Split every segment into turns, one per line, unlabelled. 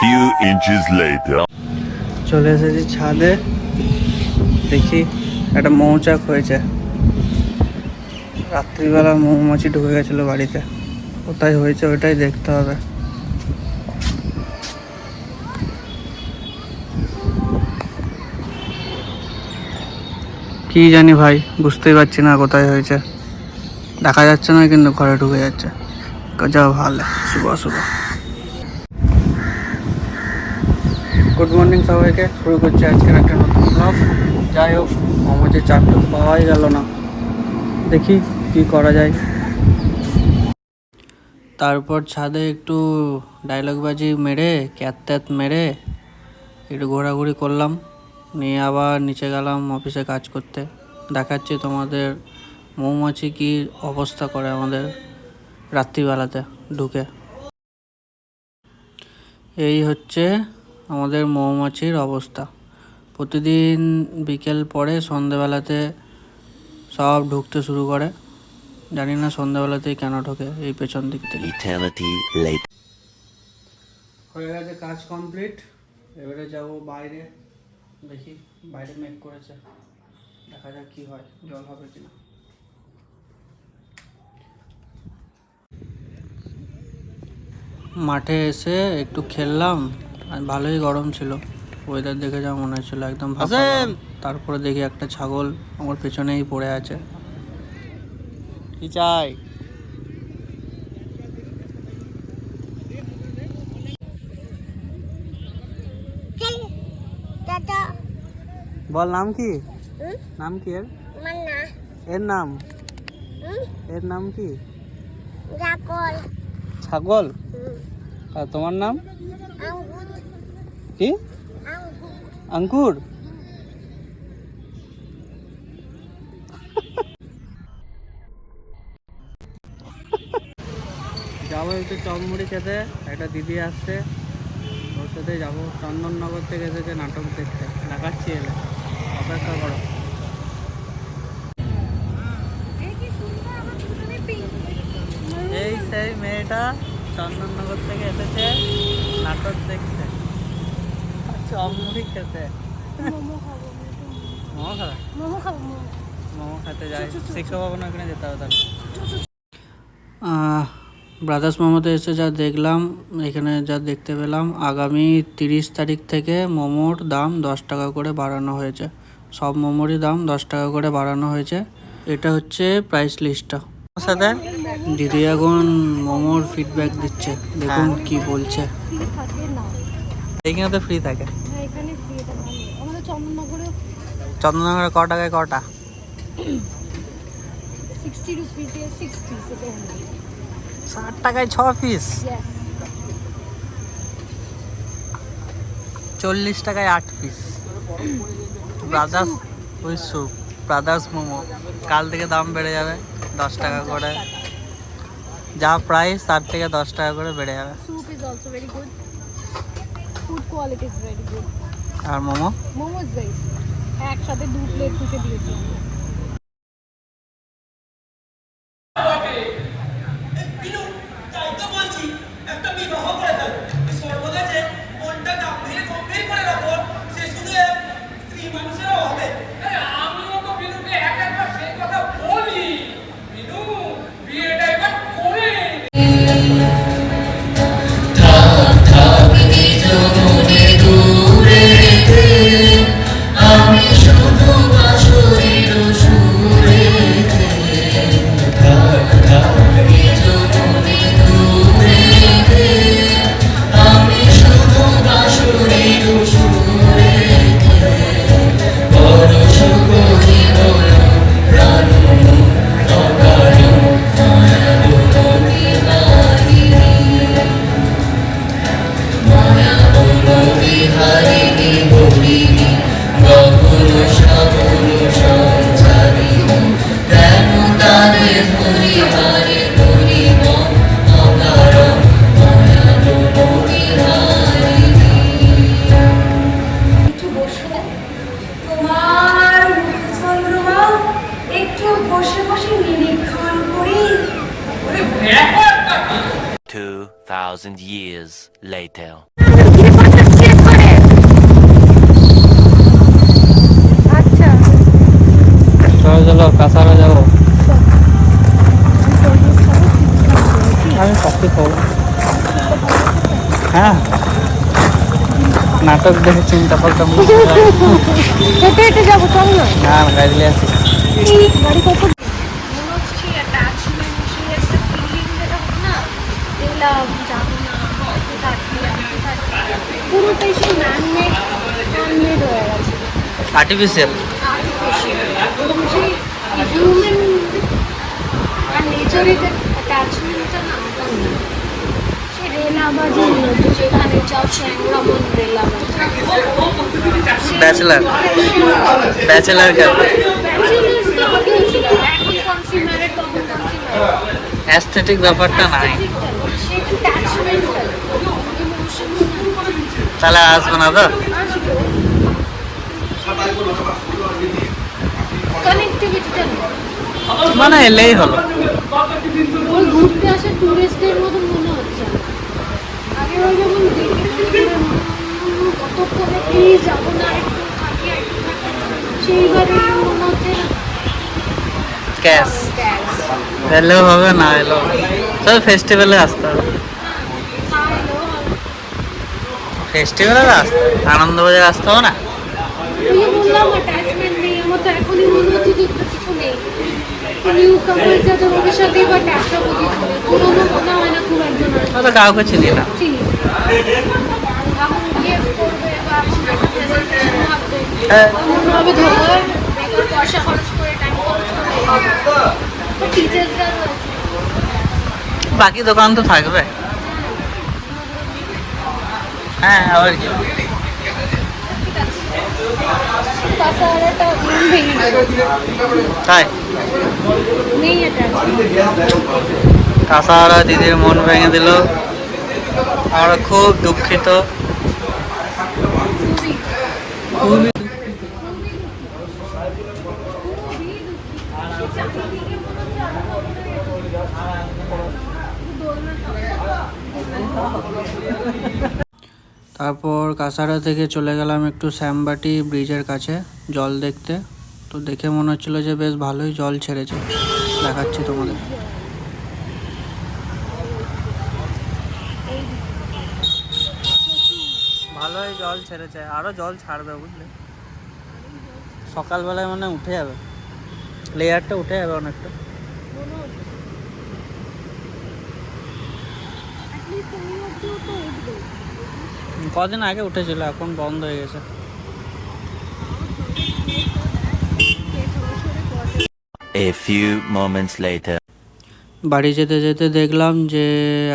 few inches later.
চলে এসেছি ছাদে। দেখি একটা মৌচাক হয়েছে। রাত্রিবেলা মৌমাছি ঢুকে গেছিল বাড়িতে। কোথায় হয়েছে ওইটাই দেখতে হবে। কি জানি ভাই, বুঝতেই পারছি না কোথায় হয়েছে। দেখা যাচ্ছে না কিন্তু ঘরে ঢুকে যাচ্ছে। যাও ভালো, শুভ শুভ গুড মর্নিং সবাইকে। শুরু করছি আজকের একটা নতুন ব্লগ যাই হোক আমাদের চারটা তো পাওয়াই গেল না। দেখি কি করা যায়। তারপর ছাদে একটু ডায়লগ বাজি মেরে, ক্যাত ত্যাত মেরে, একটু ঘোরাঘুরি করলাম। নিয়ে আবার নিচে গেলাম অফিসে কাজ করতে। দেখাচ্ছি তোমাদের মৌমাছি কি অবস্থা করে আমাদের রাত্রিবেলাতে ঢুকে। এই হচ্ছে আমাদের মৌমাছির অবস্থা। প্রতিদিন বিকেল পরে সন্ধেবেলাতে সব ঢুকতে শুরু করে। জানি না সন্ধেবেলাতেই কেন ঢোকে এই পেছন দিক থেকে. হয়ে গেছে কাজ কমপ্লিট এবারে যাব বাইরে। দেখি বাইরে মেক করেছে। দেখা যাক কি হয় জল হবে কিনা। মাঠে এসে একটু খেললাম। আর ভালোই গরম ছিল। ওয়েদার দেখে যা মনে হচ্ছিল একদম ভাপা গরম। তারপরে দেখি একটা ছাগল আমার পেছনেই পড়ে আছে। কি চাই? বল নাম কি? নাম কি এর? এর নাম? এর নাম কি? ছাগল? আর তোমার নাম? কি? আঙ্কুর যাব একটু চমমুড়ি খেতে, একটা দিদি আসছে। ওর সাথে যাব চন্দননগর থেকে এসেছে নাটক দেখতে। দেখাচ্ছি এলে। অপেক্ষা করো। এই সেই মেয়েটা চন্দননগর থেকে এসেছে নাটক দেখতে। চমমুড়ি খেতে।
মোমো খাব
মোমো খাবে।
মোমো খাব? মোমো
মোমো। খেতে যাই। শিক্ষা ভবন ওখানে যেতে হবে তাহলে? ব্রাদার্স মোমোতে এসে যা দেখলাম এখানে যা দেখতে পেলাম আগামী তিরিশ তারিখ থেকে মোমোর দাম দশ টাকা করে বাড়ানো হয়েছে। সব মোমোরই দাম দশ টাকা করে বাড়ানো হয়েছে। এটা হচ্ছে প্রাইস লিস্টটা সাথে? দিদি এখন মোমোর ফিডব্যাক দিচ্ছে। দেখুন কি বলছে। এখানে তো ফ্রি থাকে।
হ্যাঁ চন্দননগরে
ক টাকায় কটা? ষাট টাকায় ছ পিস চল্লিশ টাকায় আট piece brothers with soup brothers momo. কাল থেকে দাম বেড়ে যাবে দশ টাকা করে। যা প্রাইস তার থেকে দশ টাকা করে বেড়ে যাবে।
Soup is also very good food quality is very good.
R momo?
Momo is very good একসাথে দু প্লেট পুষে দিয়েছি
একটা বিবাহ করে হারিনি ভরিনি কখনো সপন সঞ্চারিনি কেন তারে ধরি হারে ধরিব অকারণ তোমার চন্দ্রমা একটু বসে বসে নিরীক্ষণ করি।
ভেড়া 2000
years later.
হ্যাঁ। নাটক দেখে চিন্তা করতাম
হেঁটে হেঁটে যাব চল না।
না গাড়ি আসি
গাড়ি কত হচ্ছে সেই পুরোটাই ম্যানমেড ম্যানমেড হয়ে গেছে।
আর্টিফিশিয়াল
আর্টিফিশিয়াল এবং সেই হিউম্যান আর নেচারের যে অ্যাটাচমেন্টটা না তখন কনসিউমার
অ্যাস্থেটিক ব্যাপারটা নাই। তাহলে আসবে না তো মানে এলেই হলো।
ঘুরতে আসা টুরিস্টদের মতন মনে হচ্ছে না। আগে ওই যেমন দেখে কতক্ষণে প্লিজ যাব না একটু থাকি একটু থাকি সেইভাবে মনে হচ্ছে
ক্যাশ। এলেও হবে না এলেও তবে ফেস্টিভ্যালে আসতে হবে। ফেস্টিভ্যালে আসতে। আনন্দবাজার আসতে হবে না? কাউকে চিনি না। বাকি দোকান তো থাকবে। হ্যাঁ আবার কি? তাই? দিদির মন ভেঙে দিল। আমরা খুব দুঃখিত। তারপর কাসারা থেকে চলে গেলাম একটু শ্যামবাটি ব্রিজের কাছে, জল দেখতে। তো দেখে মনে হচ্ছিল যে বেশ ভালোই জল ছেড়েছে। দেখাচ্ছি তোমাদের ভালোই জল ছেড়েছে আরও জল ছাড়বে বুঝলে? সকালবেলায় মানে উঠে যাবে। লেয়ারটা উঠে যাবে অনেকটা। কদিন আগে উঠেছিল এখন বন্ধ হয়ে গেছে।
A few moments later.
বাড়ি যেতে যেতে দেখলাম যে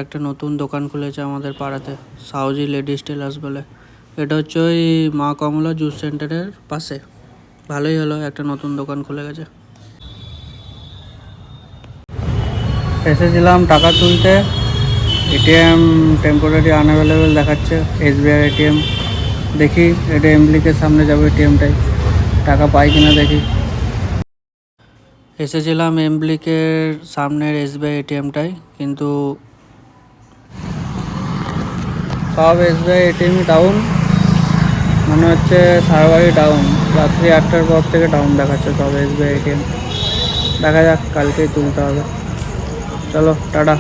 একটা নতুন দোকান খুলেছে আমাদের পাড়াতে সাউজি লেডিস টেলার্স বলে। এটা হচ্ছে ওই মা কমলা জুস সেন্টারের পাশে। ভালোই হলো, একটা নতুন দোকান খুলে গেছে। এসেছিলাম টাকা তুলতে। এটিএম টেম্পোরারি আনঅ্যাভেলেবেল দেখাচ্ছে এসবিআই এটিএম দেখি, এটা এমব্লিকের সামনে যাব এটিএমটাই টাকা পাই কিনা দেখি। এসেছিলাম এমব্লিকের সামনের এসবিআই এটিএমটাই কিন্তু সব এসবিআই এটিএমই ডাউন মনে হচ্ছে সারাবাড়ি ডাউন রাত্রি আটটার পর থেকে ডাউন দেখাচ্ছে সব এসবিআই এটিএম দেখা যাক, কালকেই তুলতে হবে। চলো, টাটা।